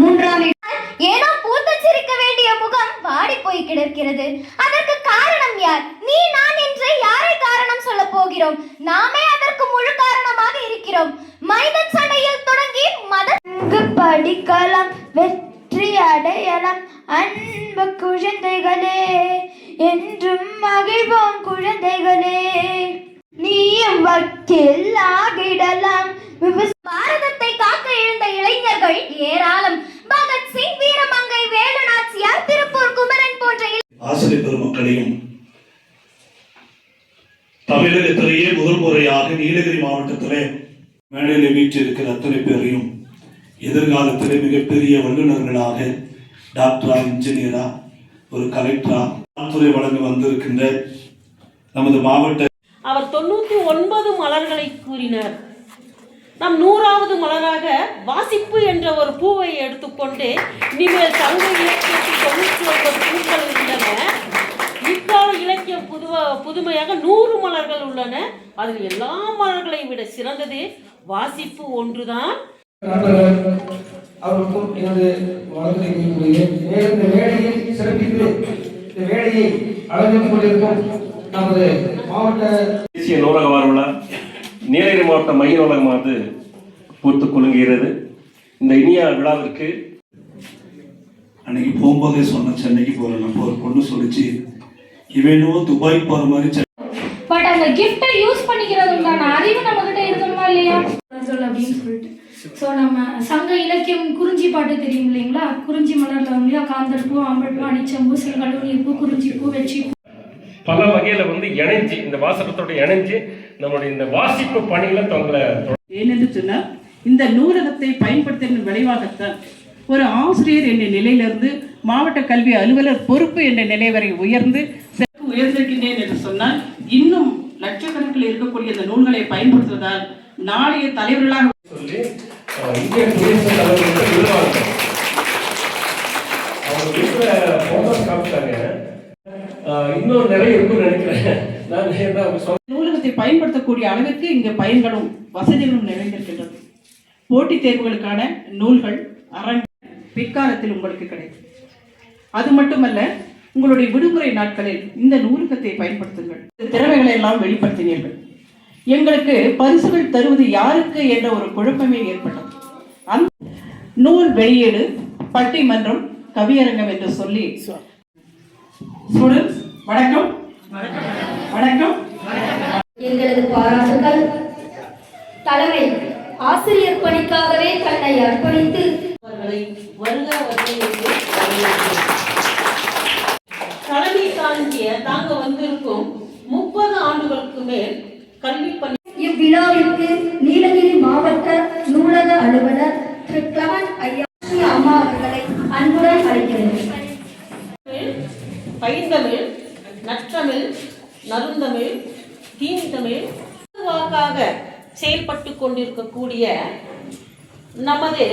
மூன்றாம் ஏனோ பூத்து வேண்டிய முகம் வாடி போய் கிடக்கிறது. அதற்கு காரணம் யார்? நீ நான் என்று யாரை காரணம் சொல்ல போகிறோம்? நாமே அதற்கு முழு காரணமாக இருக்கிறோம். மைதன் சண்டையில் தொடங்கி மத படிக்கலாம் வெற்றி அடையலாம் அன்பு குழந்தைகளே என்றும் மகிழ்வோம் குழந்தைகளே. நீயும் வக்கீல் ஆகிடலாம். பாரதத்தை காக்க எழுந்த இளைஞர்கள் ஏராளம். பகத்சிங் வீரமங்கை வேலுநாச்சியார் திருப்பூர் குமரன் போன்ற இள- ஆசிரியர் பெருமக்களையும் தமிழகத்திலேயே முதல் முறையாக நீலகிரி மாவட்டத்திலே மேடையில் வீற்றிருக்கிற அத்தனை பேரையும் எதிர்காலத்திலே மிகப்பெரிய வல்லுநர்களாக டாக்டரா இன்ஜினியரா ஒரு கலெக்டரா துறை வழங்க வந்திருக்கின்ற நமது மாவட்ட அவர் தொண்ணூற்றி ஒன்பது மலர்களை கூறினார். நம் நூறாவது மலராக வாசிப்பு என்ற ஒரு பூவை எடுத்துக்கொண்டு இனிமேல் சங்க இலக்கியத்தில் தொண்ணூற்றி ஒன்பது பூக்கள் இருந்தன இக்கால இலக்கியம் புதுவ புதுமையாக நூறு மலர்கள் உள்ளன. அதில் எல்லா மலர்களையும் விட சிறந்தது வாசிப்பு ஒன்றுதான். நண்பர்கள் அவருக்கும் எனது கூறுகிறேன் மேலும் இந்த வேலையை சிறப்பித்து இந்த வேலையை அலங்கரித்துக் கொண்டிருக்கும் நமது மாவட்ட தேசிய நூலக வார விழா நீலகிரி மாவட்ட மைய நூலகமானது பூத்து குலுங்குகிறது. இந்த இனிய விழாவிற்கு அன்னைக்கு போகும்போதே சொன்ன சென்னைக்கு போகிறேன் நம்ம ஒரு பொண்ணு சொல்லிச்சு இவனும் துபாய் போகிற மாதிரி சென்னை பட் அந்த கிஃப்ட்டை யூஸ் பண்ணிக்கிறது உண்டான அறிவு நம்ம ஸோ நம்ம சங்க இலக்கியம் குறிஞ்சி பாட்டு தெரியும் இல்லைங்களா? குறிஞ்சி மலர்ல வந்து இல்லையா காந்தல் பூ ஆம்பல் பூ அனிச்சம்பூ செங்கழுநீர் பூ குறிஞ்சி பூ வெச்சி பூ. பல வகையில் வந்து இணைஞ்சு இந்த வாசகத்தோட இணைஞ்சு நம்மளுடைய இந்த வாசிப்பு பணியில தங்களை ஏனென்று சொன்னால் இந்த நூலகத்தை பயன்படுத்தின விளைவாகத்தான் ஒரு ஆசிரியர் என்ற நிலையிலிருந்து மாவட்ட கல்வி அலுவலர் பொறுப்பு என்ற நிலை வரை உயர்ந்து உயர்ந்திருக்கின்றேன் என்று சொன்னால் இன்னும் லட்சக்கணக்கில் இருக்கக்கூடிய இந்த நூல்களை பயன்படுத்துவதால் நாளைய தலைவர்களாக இந்திய குடியரசுத் தலைவருக்கு விருதுவாங்க அவங்க வீட்டில் போட்டோஸ் காமிச்சாங்க இன்னும் நிறைய இருக்கும்னு நினைக்கிறேன் நான் என்ன சொன்ன நூலகத்தை பயன்படுத்தக்கூடிய அளவிற்கு இங்கு பயன்களும் வசதிகளும் நிறைந்திருக்கின்றது. போட்டித் தேர்வுகளுக்கான நூல்கள் அரங்க பிற்காலத்தில் உங்களுக்கு கிடைக்கும். அது மட்டுமல்ல உங்களுடைய விடுமுறை நாட்களில் இந்த நூலகத்தை பயன்படுத்துங்கள். திறமைகளை எல்லாம் வெளிப்படுத்தினீர்கள். எங்களுக்கு பரிசுகள் தருவது யாருக்கு என்ற ஒரு குழப்பமே ஏற்பட்டது. அந்த நூல் வெளியீடு பட்டிமன்றம் கவியரங்கம் என்று சொல்லி. ஸ்டூடெண்ட்ஸ் வணக்கம். வணக்கம். எங்களது பாராட்டுகள். தலைமை ஆசிரியர் பணிக்காகவே தன்னை அர்ப்பணித்து. தலைமை தாங்கிய தாங்க வந்திருக்கும் முப்பது ஆண்டுகளுக்கு மேல் கல்வி பணி இவ்விழாவிற்கு அலுவலர் திரு கிளவன் ஐயா அம்மா அவர்களை அன்புடன் அழைக்கிறேன். பைந்தமிழ் நற்றமிழ் நறுந்தமிழ் தீந்தமிழ் வாக்காக செயல்பட்டு கொண்டிருக்கக்கூடிய நமது